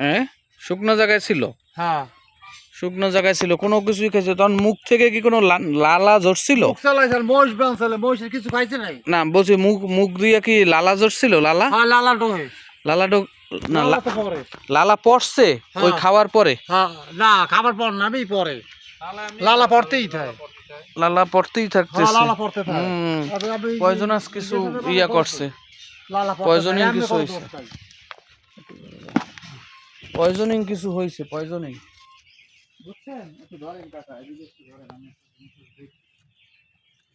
হ্যাঁ। শুকনো জায়গায় ছিল? হ্যাঁ। শুকনো জায়গায় ছিল। কোনো কিছুই খাইছে তখন মুখ থেকে কি কোনো লালা ঝরছিল কিছু খাইছে নাই? না বলছি মুখ মুখ দিয়ে কি লালা ঝরছিল লালা? হ্যাঁ লালা ডোহে লালা ডো না লালা পড়ছে? ওই হ্যাঁ। খাওয়ার পরে? হ্যাঁ না খাবার পর না আমি পরে। লালা পড়তেই থাকে। লালা পড়তেই থাকতেছে। লালা পড়তে থাকে। পয়জনাস কিছু ইয়া করছে। আমি কিছু নাই। পয়জনিং কিছু হয়েছে পয়জনিং বুঝছেন? একটু ধরেন কাকা এদিকে একটু ধরেন আমি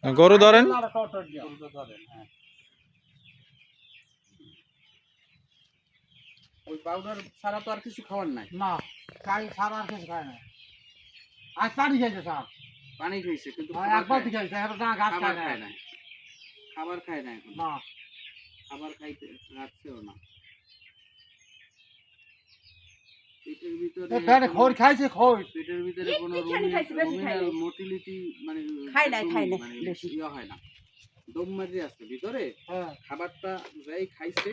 গরু ধরেন। ওই পাউডার তো আর কিছু খাওয়ার নাই। না খাই সার আর কিছু খায় না আজ পানি খাইছে স্যার। পানি খাইছে কিন্তু একবার খাইছে এখন না ঘাস খায় খায় না না খাবার খায় না এখন। না। খাবার খাইতে রাখছেও না। পেটের ভিতরে পেটে খোর খাইছে খোর পেটের ভিতরে কোনো একটুখানি খাইছে, বেশি খায় নাই। মোটিলিটি মানে খায় নাই, একদম খায় মানে বেশি। ইয়ে হয় না। দম মারি আছে ভিতরে হ্যাঁ। খাবারটা যাই খাইছে।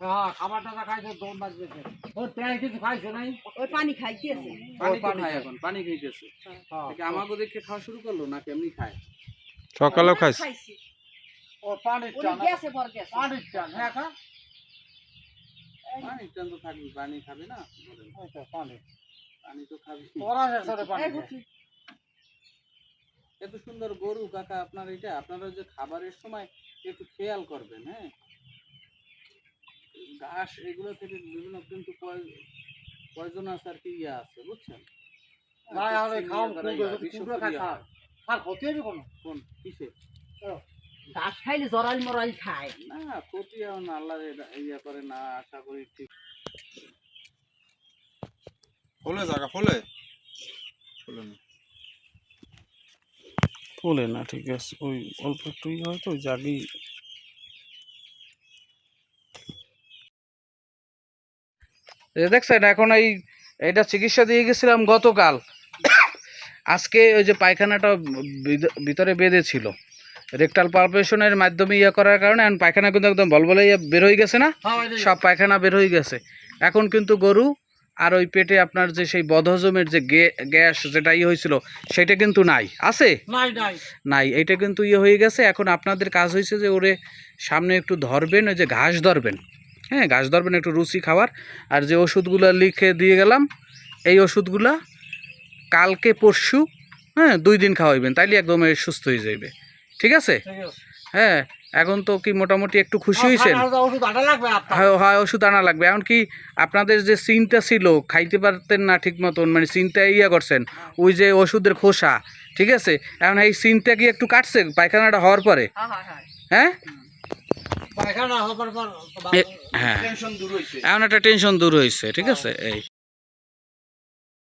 হ্যাঁ খাবার টাকা খাইছে দম বাজতেছে ওর প্রায় কিছু খাইছে নাই? ওই পানি খাইতেছে। পানি পানি খায় খায়। এখন পানি খাইতেছে। হ্যাঁ। আমাকে দেখে খাওয়া শুরু করল না কেমনি খায়? সকালেও খাইছে। ওর পানির টান। পানির টান হ্যাঁ পানি তো থাকবে পানি খাবে না? বলেন। ওই তো পানি। পানি তো খাবে ওরা শেষে পানি এই খায়। বুঝি, এত সুন্দর গরু কাকা আপনার এটা আপনারা যে খাবারের সময় একটু খেয়াল করবেন হ্যাঁ? ঘাস এগুলো থেকে বিভিন্ন কিন্তু পয়জনাস আর কি ইয়া আছে বুঝছেন? না আরে খাও দ্বারা কুকুর যদি কুকুর বিষক্রিয়া খায়। স্যার। স্যার ক্ষতি হবে কোনো কোন কিসে ঘাস খাইলে জরাল মরাল খায়। না ক্ষতি আল্লাহ ইয়া করে না আশা করি ঠিক। ফুলে জায়গা ফুলে? ফুলে না। ফুলে না ঠিক আছে। ওই অল্প একটু ইয়ে হয় ওই জাগি। দেখছেন এখন এই এটা চিকিৎসা দিয়ে গেছিলাম গতকাল। আজকে ওই যে পায়খানাটা ভিত- ভিতরে বেঁধেছিল। রেকটাল পালপেশনের মাধ্যমে ইয়ে করার কারণে এখন পায়খানা কিন্তু একদম বলবলে ইয়ে বের হয়ে গেছে না? হ্যাঁ সব পায়খানা বের হয়ে গেছে। এখন কিন্তু গরু আর ওই পেটে আপনার যে সেই বদহজমের যে গ্যাস যেটা ইয়ে হয়েছিল সেটা কিন্তু নাই। আছে? নাই এটা কিন্তু ইয়ে হয়ে গেছে। এখন আপনাদের কাজ হয়েছে যে ওরে সামনে একটু ধরবেন ওই যে ঘাস ধরবেন। হ্যাঁ ঘাস ধরবেন একটু রুচি খাওয়ার। আর যে ওষুধগুলো লিখে দিয়ে গেলাম এই ওষুধগুলা কালকে পরশু হ্যাঁ দুই দিন খাওয়াইবেন তাইলে একদম সুস্থ হয়ে যাইবে। ঠিক আছে? হ্যাঁ এখন তো কি মোটামুটি একটু খুশি আর হয়েছেন? সারা ওষুধ আটা লাগবে আপনার? হয় হয় ওষুধ আনা লাগবে। এমনকি আপনাদের যে সিনটা ছিল খাইতে পারতেন না ঠিক মতন মানে সিনটা ইয়া করছেন ওই যে ওষুধের খোসা ঠিক আছে? এখন এই সিনটা কি একটু কাটছে পায়খানাটা হওয়ার পরে? হ্যাঁ হ্যাঁ হ্যাঁ। হ্যাঁ? পায়খানা হবার পর এ- হ্যাঁ। টেনশন এখন একটা টেনশন দূর হয়েছে ঠিক আছে? এই।